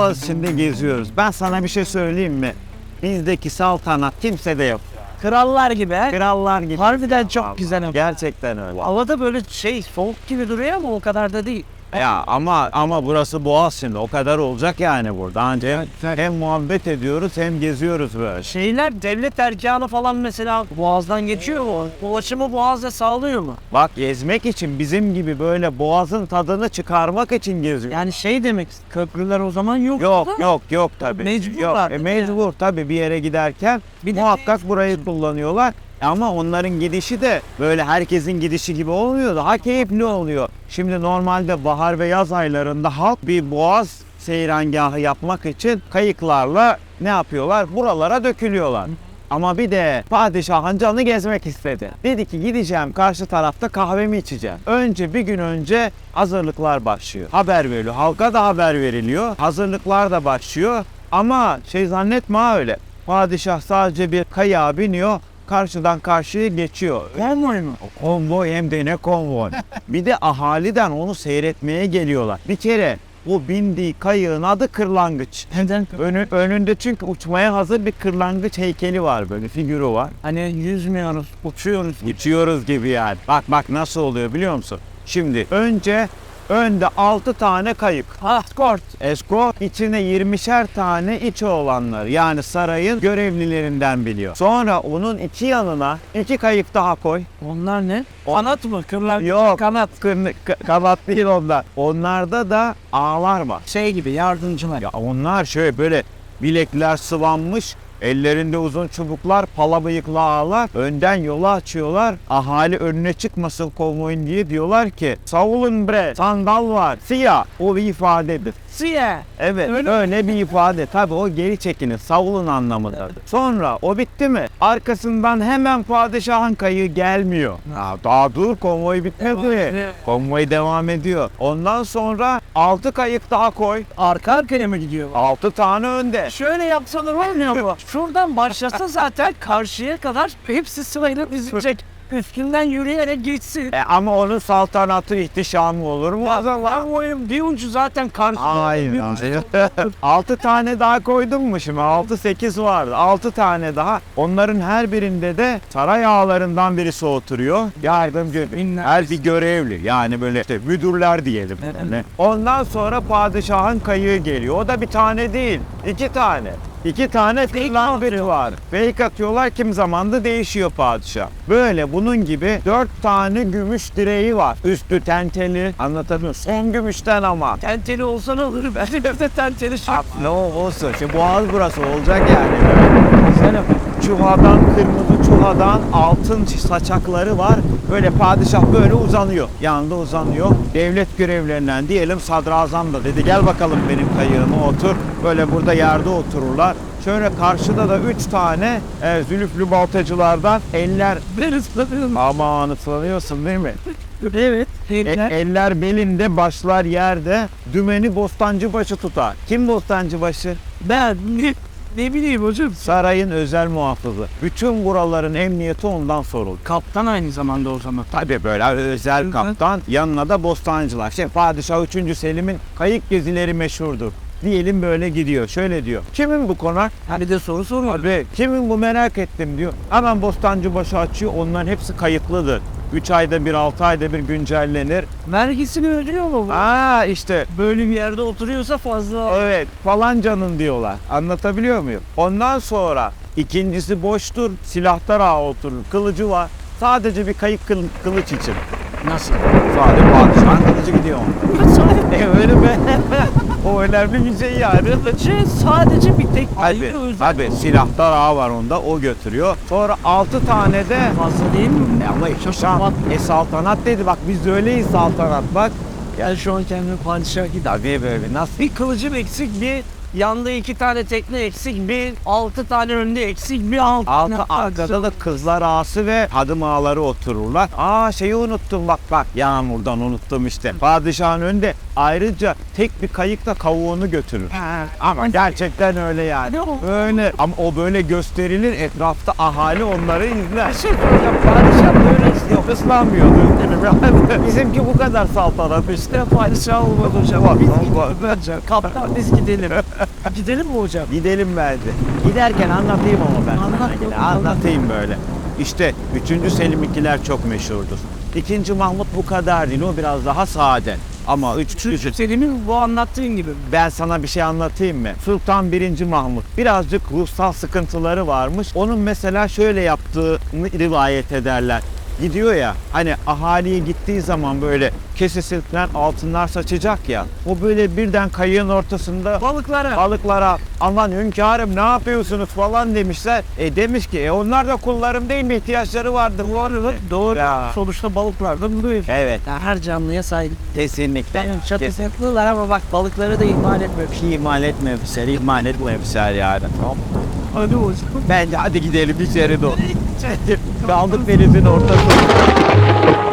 Boğaz içinde geziyoruz. Ben sana bir şey söyleyeyim mi? Bizdeki saltanat kimsede yok. Krallar gibi he. Krallar gibi. Harbiden çok güzel. Gerçekten öyle. Havada böyle şey soğuk gibi duruyor ama o kadar da değil. Ya ama ama burası Boğaz şimdi. O kadar olacak yani burada. Anca hem muhabbet ediyoruz hem geziyoruz böyle. Şeyler devlet erkanı falan mesela boğazdan geçiyor mu? Ulaşımı boğazda sağlıyor mu? Bak gezmek için bizim gibi böyle boğazın tadını çıkarmak için geziyor. Yani şey demek köprüler o zaman yok. Yok da yok yok tabii. Mecburlar Yok, e, mecbur tabii bir yere giderken Bir muhakkak burayı kullanıyorlar. Ama onların gidişi de böyle herkesin gidişi gibi olmuyor. Daha keyifli oluyor. Şimdi normalde bahar ve yaz aylarında halk bir boğaz seyrangahı yapmak için kayıklarla ne yapıyorlar? Buralara dökülüyorlar. Ama bir de padişahın canı gezmek istedi. Dedi ki gideceğim karşı tarafta kahvemi içeceğim. Önce bir gün önce hazırlıklar başlıyor. Haber veriliyor. Halka da haber veriliyor. Hazırlıklar da başlıyor. Ama şey zannetme öyle. Padişah sadece bir kayağa biniyor. Karşıdan karşıya geçiyor. Konvoy mu? Konvoy hem de ne konvoy. bir de ahaliden onu seyretmeye geliyorlar. Bir kere bu bindiği kayığın adı kırlangıç. Neden? Önü, önünde çünkü uçmaya hazır bir kırlangıç heykeli var böyle figürü var. Hani yüzmüyoruz, uçuyoruz. Uçuyoruz gibi yani. Bak bak nasıl oluyor biliyor musun? Şimdi önce önde 6 tane kayık. Ha, skort. Eskort içine 20'şer tane içi olanlar yani sarayın görevlilerinden biliyor. Sonra onun iki yanına iki kayık daha koy. Onlar ne? O- Kanat mı? Kırlar. Yok. Kanat. Ka- kanat değil onlar. Onlarda da ağlar var. Şey gibi yardımcılar. Ya onlar şöyle böyle bilekler sıvanmış, ellerinde uzun çubuklar, pala bıyıklı ağlar. Önden yolu açıyorlar. Ahali önüne çıkmasın konvoyun diye diyorlar ki savulun bre, sandal var, siyah. O bir ifadedir. Siyah. Evet Öyle- öyle bir ifade. Tabii o geri çekinin, savulun anlamındadır. Sonra o bitti mi? Arkasından hemen padişahın kayığı gelmiyor. Ya daha dur konvoy bitmedi. Konvoy devam ediyor. Ondan sonra 6 kayık daha koy. Arka arkaya mı gidiyor? 6 tane önde. Şöyle yapsalar olmuyor mu? Şuradan başlasa zaten karşıya kadar hepsi sırayla dizecek. Üstünden yürüyerek geçsin. E ama onun saltanatı ihtişamı olur mu? zaman? Lan oyun bir ucu zaten karşıda. Hayır, Bir hayır. 6 tane daha koydum mu şimdi? 6 8 vardı. 6 tane daha. Onların her birinde de saray ağalarından birisi oturuyor. Yardımcı. Binler. Her bir görevli. Yani böyle işte müdürler diyelim. Evet. Yani. Ondan sonra padişahın kayığı geliyor. O da bir tane değil. iki tane. İki tane kırlangıç var. Fake atıyorlar kim zamanda değişiyor padişah. Böyle bunun gibi dört tane gümüş direği var. Üstü tenteli. Anlatamıyorum. Son gümüşten ama. Tenteli olsa ne olur? Ben de tenteli şu. Ne olsun. Şimdi boğaz burası olacak yani. Güzel ama. Çuhadan kırmızı çuhadan altın saçakları var. Böyle padişah böyle uzanıyor. Yanında uzanıyor. Devlet görevlerinden diyelim sadrazam da dedi gel bakalım benim kayığıma otur. Böyle burada yerde otururlar. Şöyle karşıda da üç tane e, zülüflü baltacılardan eller Ben ıslatıyorum. aman ıslanıyorsun değil mi? Evet. E- Eller. eller belinde, başlar yerde. Dümeni bostancı başı tutar. Kim bostancı başı? Ben ne, bileyim hocam. Sarayın özel muhafızı. Bütün buraların emniyeti ondan sorulur. Kaptan aynı zamanda o zaman. Tabii böyle özel kaptan. Yanına da bostancılar. Şey, Padişah 3. Selim'in kayık gezileri meşhurdur. Diyelim böyle gidiyor. Şöyle diyor. Kimin bu konak? Hani de soru soruyor. Abi kimin bu merak ettim diyor. Hemen bostancı başı açıyor. Onların hepsi kayıtlıdır. 3 ayda bir, 6 ayda bir güncellenir. Vergisini ödüyor mu bu? Aa işte Böyle bir yerde oturuyorsa fazla. Evet falancanın diyorlar. Anlatabiliyor muyum? Ondan sonra ikincisi boştur. Silahtar ağa oturur. Kılıcı var. Sadece bir kayık kıl- kılıç için. Nasıl? Sadece padişahın kılıcı gidiyor onda. E öyle be. o önemli bir şey yani. Şey sadece bir tek Tabii, ayrı özel. tabii silahtar var onda o götürüyor. Sonra 6 tane de Fazla değil mi? E ama ihtişam. E saltanat dedi bak biz de öyleyiz saltanat bak. Gel şu an kendimi padişah gibi. Tabii böyle nasıl? Bir kılıcım eksik bir Yanda iki tane tekne eksik, bir altı tane önde eksik, bir altı Altı arkada da kızlar ağası ve hadım ağaları otururlar. Aa şeyi unuttum bak bak yağmurdan unuttum işte. Padişahın önünde ayrıca tek bir kayıkla kavuğunu götürür. Ha, Ama gerçekten öyle yani. Böyle ama o böyle gösterilir etrafta ahali onları izler. Şey padişah böyle istiyor. Yok ıslanmıyordu. Bizimki bu kadar saltanat işte. Padişah olmadı hocam. Kaptan biz gidelim. gidelim mi hocam? Gidelim bence. Giderken anlatayım ama ben. Anlat sana yine. bakalım. Anlatayım böyle. İşte 3. Selim'inkiler çok meşhurdur. 2. Mahmut bu kadar değil. O biraz daha sade. Ama 3. Selim'in bu anlattığın gibi. Ben sana bir şey anlatayım mı? Sultan 1. Mahmut birazcık ruhsal sıkıntıları varmış. Onun mesela şöyle yaptığını rivayet ederler. Gidiyor ya hani ahaliye gittiği zaman böyle kesesinden altınlar saçacak ya. O böyle birden kayığın ortasında Balıklara. balıklara aman hünkârım ne yapıyorsunuz falan demişler. E demiş ki e onlar da kullarım değil mi ihtiyaçları vardır. Doğru, doğru. Ya. Sonuçta balıklar da buluyor. Evet Ya her canlıya saygı. kesinlikle. Ben çatısıklılar ama bak balıkları da ihmal etmemiş. İhmal etmemişler, ihmal etmemişler yani. Hadi hocam. Bence hadi gidelim içeri doğru. Kaldık denizin ortasında.